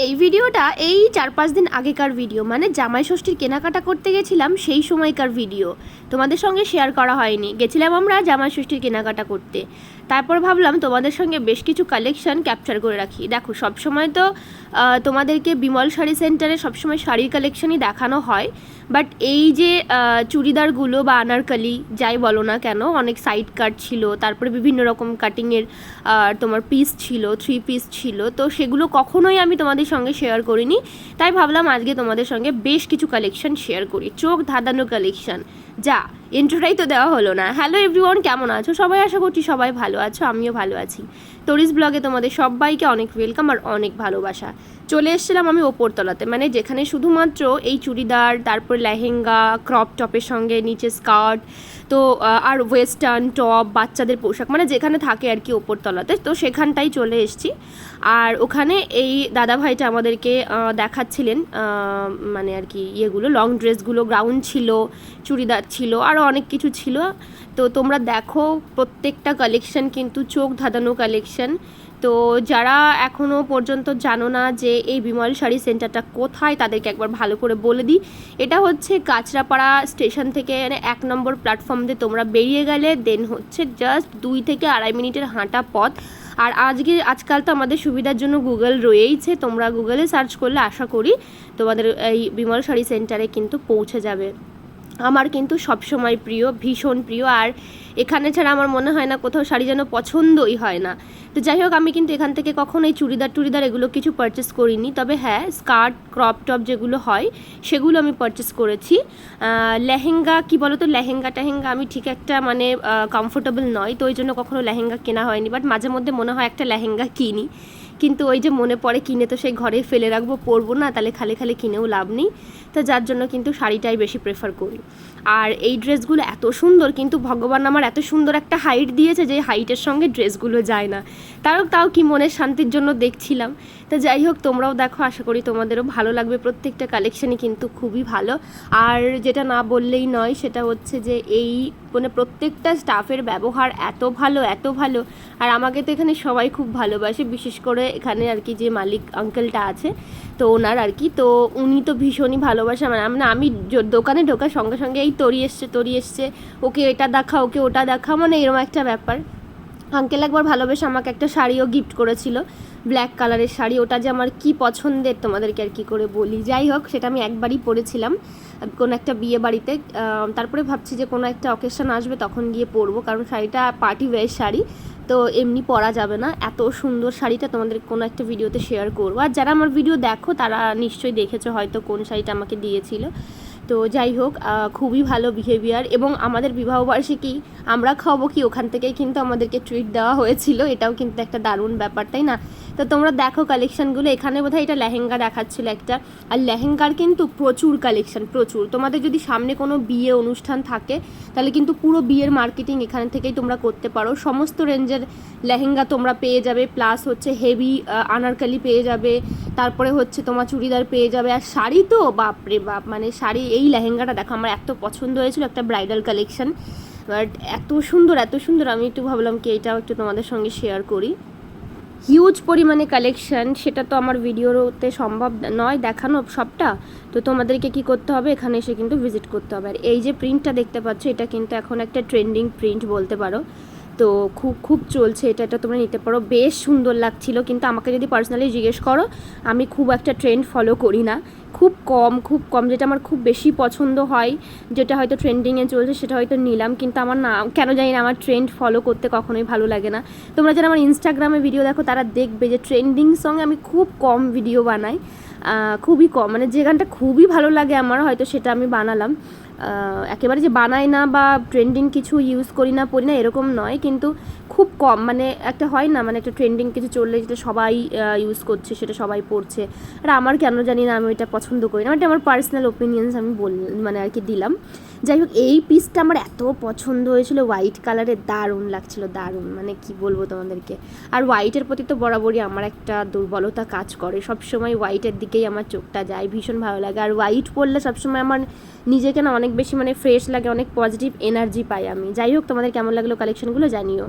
এই ভিডিওটা এই চার পাঁচ দিন আগেকার ভিডিও মানে জামাই ষষ্ঠীর কেনাকাটা করতে গেছিলাম সেই সময়কার ভিডিও। তোমাদের সঙ্গে শেয়ার করা হয়নি। গেছিলাম আমরা জামাই ষষ্ঠীর কেনাকাটা করতে। তারপর ভাবলাম তোমাদের সঙ্গে বেশ কিছু কালেকশন ক্যাপচার করে রাখি। দেখো, সবসময় তো তোমাদেরকে বিমল শাড়ি সেন্টারে সবসময় শাড়ির কালেকশনই দেখানো হয়। বাট এই যে চুড়িদারগুলো বা আনারকালি, যাই বলো না কেন, অনেক সাইড কাট ছিল, তারপরে বিভিন্ন রকম কাটিংয়ের তোমার পিস ছিল থ্রি পিস ছিল, তো সেগুলো কখনোই আমি তোমাদের সঙ্গে শেয়ার করিনি। তাই ভাবলাম আজকে তোমাদের সঙ্গে বেশ কিছু কালেকশন শেয়ার করি। চোখ ধাঁধানো কালেকশন যা ইন্ট্রোটাই তো দেওয়া হলো না। হ্যালো এভরিওয়ান কেমন আছো? সবাই আশা করছি সবাই ভালো আছো, আমিও ভালো আছি। তরিস ব্লগে তোমাদের সবাইকে অনেক ওয়েলকাম আর অনেক ভালোবাসা। চলে এসেছিলাম আমি ওপরতলাতে। মানে যেখানে শুধুমাত্র এই চুড়িদার, তারপর লেহেঙ্গা ক্রপ টপের সঙ্গে নিচে স্কার্ট তো আর ওয়েস্টার্ন টপ বাচ্চাদের পোশাক মানে যেখানে থাকে আর কি ওপরতলাতে, তো সেখানটাই চলে এসেছি। আর ওখানে এই দাদাভাইটা আমাদেরকে দেখাচ্ছিলেন মানে আর কি ইয়েগুলো লং ড্রেসগুলো গ্রাউন্ড ছিল, চুড়িদার ছিল আরও অনেক কিছু ছিল। তো তোমরা দেখো, প্রত্যেকটা কালেকশন কিন্তু চোখ ধাঁধানো কালেকশন তো যারা এখনও পর্যন্ত জানো না যে এই বিমল শাড়ি সেন্টারটা কোথায়, তাদেরকে একবার ভালো করে বলে দিই। এটা হচ্ছে কাঁচরাপাড়া স্টেশন থেকে মানে এক নম্বর প্ল্যাটফর্ম দিয়ে তোমরা বেরিয়ে গেলে দেন হচ্ছে জাস্ট দুই থেকে আড়াই মিনিটের হাঁটা পথ। আর আজকে, আজকাল তো আমাদের সুবিধার জন্য গুগল রয়েইছে, তোমরা গুগলে সার্চ করলে আশা করি তোমাদের এই বিমল শাড়ি সেন্টারে কিন্তু পৌঁছে যাবে। আমার কিন্তু সবসময় প্রিয়, ভীষণ প্রিয়, আর এখানে ছাড়া আমার মনে হয় না কোথাও শাড়ি যেন পছন্দই হয় না। তো যাই হোক, আমি কিন্তু এখান থেকে কখনো এই চুড়িদার টুড়িদার এগুলো কিছু পারচেস করিনি। তবে হ্যাঁ স্কার্ট ক্রপ টপ যেগুলো হয়, সেগুলো আমি পারচেস করেছি। লেহেঙ্গা, কি বলো তো লেহেঙ্গা টেহেঙ্গা আমি ঠিক একটা মানে কমফোর্টেবল নয়। তো ওই জন্য কখনো লেহেঙ্গা কেনা হয়নি। বাট মাঝে মধ্যে মনে হয় একটা লেহেঙ্গা কিনি। কিন্তু ওই যে মনে পড়ে কিনে তো সেই ঘরে ফেলে রাখব, পরবো না, তাহলে খালি খালি কিনেও লাভ নেই। তো যার জন্য কিন্তু শাড়িটাই বেশি প্রেফার করি। আর এই ড্রেসগুলো এত সুন্দর, কিন্তু ভগবান আমার এত সুন্দর একটা হাইট দিয়েছে যে হাইটের সঙ্গে ড্রেসগুলো যায় না। তাও তাও কি মনের শান্তির জন্য দেখছিলাম। তো যাই হোক, তোমরাও দেখো, আশা করি তোমাদেরও ভালো লাগবে। প্রত্যেকটা কালেকশানই কিন্তু খুবই ভালো। আর যেটা না বললেই নয়, সেটা হচ্ছে যে এই মানে প্রত্যেকটা স্টাফের ব্যবহার এত ভালো এত ভালো। আর আমাকে তো এখানে সবাই খুব ভালোবাসে, বিশেষ করে এখানে আর কি যে মালিক আঙ্কেলটা আছে, তো ওনার আর কি। তো উনি তো ভীষণই ভালোবাসে মানে মানে আমি দোকানে ঢোকার সঙ্গে সঙ্গে এই তরি এসছে তরি এসছে, ওকে এটা দেখা, ওকে ওটা দেখা মানে এরকম একটা ব্যাপার। আঙ্কেল একবার ভালোবেসে আমাকে একটা শাড়িও গিফট করেছিল ব্ল্যাক কালারের শাড়ি। ওটা যে আমার কি পছন্দের তোমাদেরকে আর কি করে বলি। যাই হোক, সেটা আমি একবারই পরেছিলাম, কোনো একটা বিয়ে বাড়িতে। তারপরে ভাবছি যে কোনো একটা অকেশন আসবে, তখন গিয়ে পরবো, কারণ শাড়িটা পার্টি ওয়্যার শাড়ি, তো এমনি পরা যাবে না। এত সুন্দর শাড়িটা তোমাদের কোনো একটা ভিডিওতে শেয়ার করব। আর যারা আমার ভিডিও দেখো, তারা নিশ্চয়ই দেখেছ হয়তো কোন শাড়িটা আমাকে দিয়েছিল। তো যাই হোক খুবই ভালো বিহেভিয়ার এবং আমাদের বিবাহবার্ষিকী আমরা খাব কি? ওখান থেকেই কিন্তু আমাদেরকে ট্রিট দেওয়া হয়েছিল। এটাও কিন্তু একটা দারুণ ব্যাপার, তাই না? তো তোমরা দেখো কালেকশানগুলো এখানে বোধহয় এটা লেহেঙ্গা দেখাচ্ছিল একটা। আর লেহেঙ্গার কিন্তু প্রচুর কালেকশন প্রচুর। তোমাদের যদি সামনে কোনো বিয়ে অনুষ্ঠান থাকে, তাহলে কিন্তু পুরো বিয়ের মার্কেটিং এখান থেকেই তোমরা করতে পারো। সমস্ত রেঞ্জের লেহেঙ্গা তোমরা পেয়ে যাবে। প্লাস হচ্ছে হেভি আনারকালি পেয়ে যাবে। তারপরে হচ্ছে তোমার চুড়িদার পেয়ে যাবে। আর শাড়ি তো, বাপরে বাপ! মানে শাড়ি, এই লেহেঙ্গাটা দেখো, আমার এত পছন্দ হয়েছিল একটা ব্রাইডাল কালেকশন বাট এত সুন্দর এত সুন্দর। আমি একটু ভাবলাম কি এটাও একটু তোমাদের সঙ্গে শেয়ার করি। হিউজ পরিমাণে কালেকশন সেটা তো আমার ভিডিওতে সম্ভব নয় দেখানো সবটা। তো তোমাদেরকে কি করতে হবে? এখানে এসে কিন্তু ভিজিট করতে হবে। আর এই যে প্রিন্টটা দেখতে পাচ্ছ, এটা কিন্তু এখন একটা ট্রেন্ডিং প্রিন্ট বলতে পারো। তো খুব খুব চলছে এটা এটা তোমরা নিতে পারো। বেশ সুন্দর লাগছিল, কিন্তু আমাকে যদি পার্সোনালি জিজ্ঞেস করো, আমি খুব একটা ট্রেন্ড ফলো করি না। খুব কম খুব কম, যেটা আমার খুব বেশি পছন্দ হয়, যেটা হয়তো ট্রেন্ডিংয়ে চলছে, সেটা হয়তো নিলাম, কিন্তু আমার না, কেন জানি না আমার ট্রেন্ড ফলো করতে কখনোই ভালো লাগে না। তোমরা যারা আমার ইনস্টাগ্রামে ভিডিও দেখো, তারা দেখবে যে ট্রেন্ডিং সঙ্গে আমি খুব কম ভিডিও বানাই। খুবই কম মানে যে গানটা খুবই ভালো লাগে আমার, হয়তো সেটা আমি বানালাম। একেবারে যে বানাই না বা ট্রেন্ডিং কিছু ইউজ করি না, পড়ি না, এরকম নয়, কিন্তু খুব কম মানে একটা হয় না মানে একটা ট্রেন্ডিং কিছু চললে যেটা সবাই ইউজ করছে, সেটা সবাই পড়ছে। আর আমার কেন জানি না, আমি এটা পছন্দ করি না এটা আমার পার্সোনাল ওপিনিয়ন্স আমি বল মানে আর কি দিলাম। যাই হোক, এই পিসটা আমার এত পছন্দ হয়েছিল। হোয়াইট কালারের দারুণ লাগছিল, দারুণ। মানে কি বলব তোমাদেরকে? আর হোয়াইটের প্রতি তো বরাবরই আমার একটা দুর্বলতা কাজ করে। সবসময় হোয়াইটের দিকেই আমার চোখটা যায়, ভীষণ ভালো লাগে। আর হোয়াইট পরলে সবসময় আমার নিজেকে না অনেক বেশি মানে ফ্রেশ লাগে, অনেক পজিটিভ এনার্জি পাই আমি। যাই হোক, তোমাদের কেমন লাগল কালেকশনগুলো জানিও।